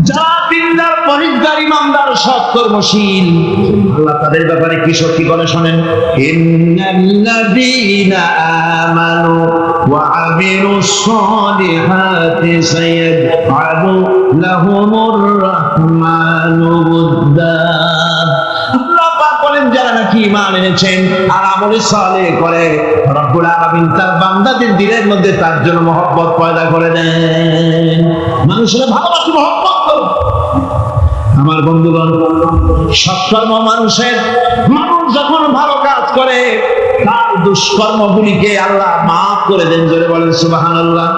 যারা আল্লাহ তাদের ব্যাপারে কি সত্যি করে শোনেন? ইন্নাল্লাযীনা আমানু ওয়া ঈমান এনেছেন আর আমলে সালেহ করে। রব্বুল আলামিন তার বান্দাদের দিলের মধ্যে তার জন্য মহব্বত পয়দা করে দেন। মানুষের ভালোবাসি মহব্বত আমার বন্ধুগণ, সৎকর্ম মানুষের মানুষ যখন ভালো কাজ করে, তার দুষ্কর্মগুলিকে আল্লাহ মাফ করে দেন। জোরে বলেন সুবহানাল্লাহ।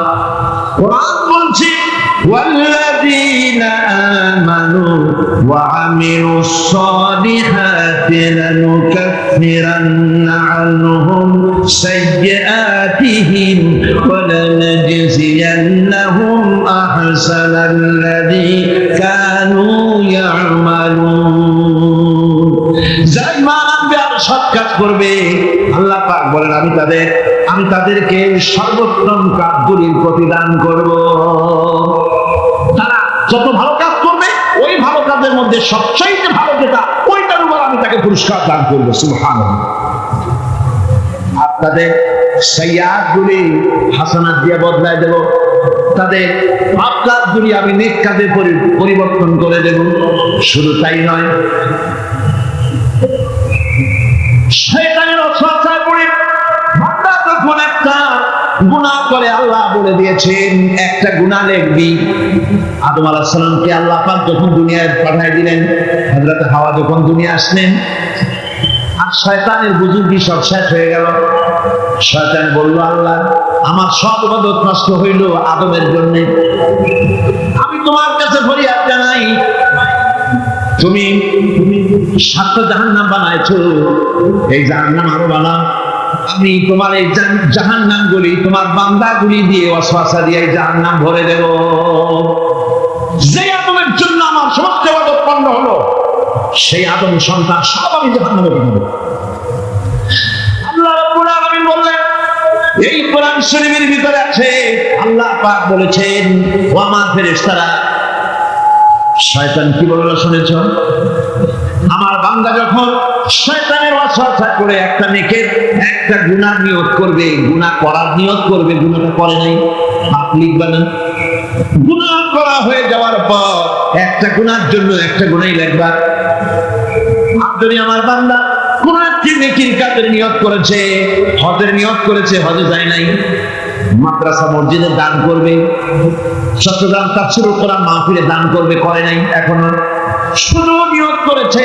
কোরআন বলছে والذين آمنوا وعملوا الصالحات لنكفرن عنهم سيئاتهم ولنجزينهم أحسن الذي كانوا يعملون যারা ইমান আনবে আর সৎ কাজ করবে আল্লাহ পাক বলেন আমি তাদের আমি তাদেরকে সর্বোত্তম কাজগুলির প্রতিদান করব তারা যত ভালো কাজ করবে, ওই ভালো কাজের মধ্যে সবচাইতে ভালো যেটা, ওইটার উপর আমি তাকে পুরস্কার দান করব গুলি হাসানাত দিয়ে বদলায় দেব। তাদের পাপ আমি কাজে পরিবর্তন করে দেব। শুধু তাই নয়, শয়তানের বলে দিয়েছেন, একটা গুনাহ লিখবি আদম আলাইহিস সালামকে আল্লাহ পাক যখন দুনিয়ায় পাঠিয়ে দিলেন, হযরত হাওয়া যখন দুনিয়া আসলেন, আর শয়তানের বুজুর্গি সব শেষ হয়ে গেল। শয়তান বলল, আল্লাহ, আমার সব ইবাদত নষ্ট হইল আদমের জন্য। আমি তোমার কাছে ফরিয়াদ জানাই তুমি সাতটা জাহান্নাম বানাইছো। এই জাহান্নাম আরও বানাও। আমি তোমার এই জাহান্নাম গুলি তোমার বান্দা গুলি দিয়ে অশ্বাসা দিয়ে এই জাহান্নাম ভরে দেব। যে আদমের জন্য আমার সমস্ত পণ্য হলো, সেই আদম সন্তান সব আমি আলামিন বললেন, এই কোরআন শরীফের ভিতরে আছে, আল্লাহ পাক বলেছেন ও আমার ফেরেশতারা। শয়তান কি বলল শুনেছ? আমার বান্দা যখন শয়তানের অসহসা করে একটা নেকের, একটা গুনাহ নিয়োগ করবে গুনাহ করার নিয়োগ করবে গুনাহটা করে নাই। পাপ লিখবে না। গুনাহ করা হয়ে যাওয়ার পর একটা গুণার জন্য একটা গুনাই লিখবা আর আমার বান্দা কোন একটি নেকির কাজের নিয়ত করেছে, হজের নিয়ত করেছে, হজে যায় নাই, মাদ্রাসা মসজিদে দান করবে, চট্টগ্রাম তাফসিরুল কোরআন মাহফিলে দান করবে, করে নাই, এখনও শুধু নিয়োগ করেছে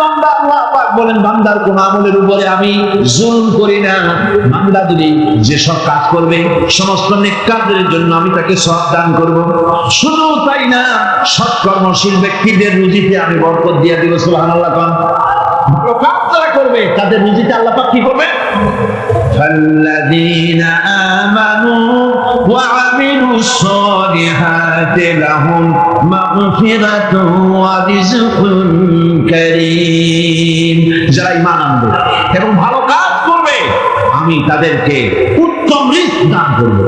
বান্দা, আল্লাহ পাক বলেন, বান্দার কোন আমলের উপরে আমি জুলুম করি না। বান্দা যদি যেসব কাজ করবে, সমস্ত নেককারদের জন্য আমি তাকে সব দান করব। শুধু তাই না, সৎকর্মশীল ব্যক্তিদের রুজিতে আমি বরকত দিয়ে দিব, সুবহানাল্লাহ কোন। ভালো কাজ যারা করবে, তাদের রুজিতে আল্লাহ পাক কি করবে ফাল্লাযীনা আমানু ওয়া الصالحات لهم مغفرة ورزق كريم যারা ঈমান আনবে এবং ভালো কাজ করবে আমি তাদেরকে উত্তম রিস্ক দান করব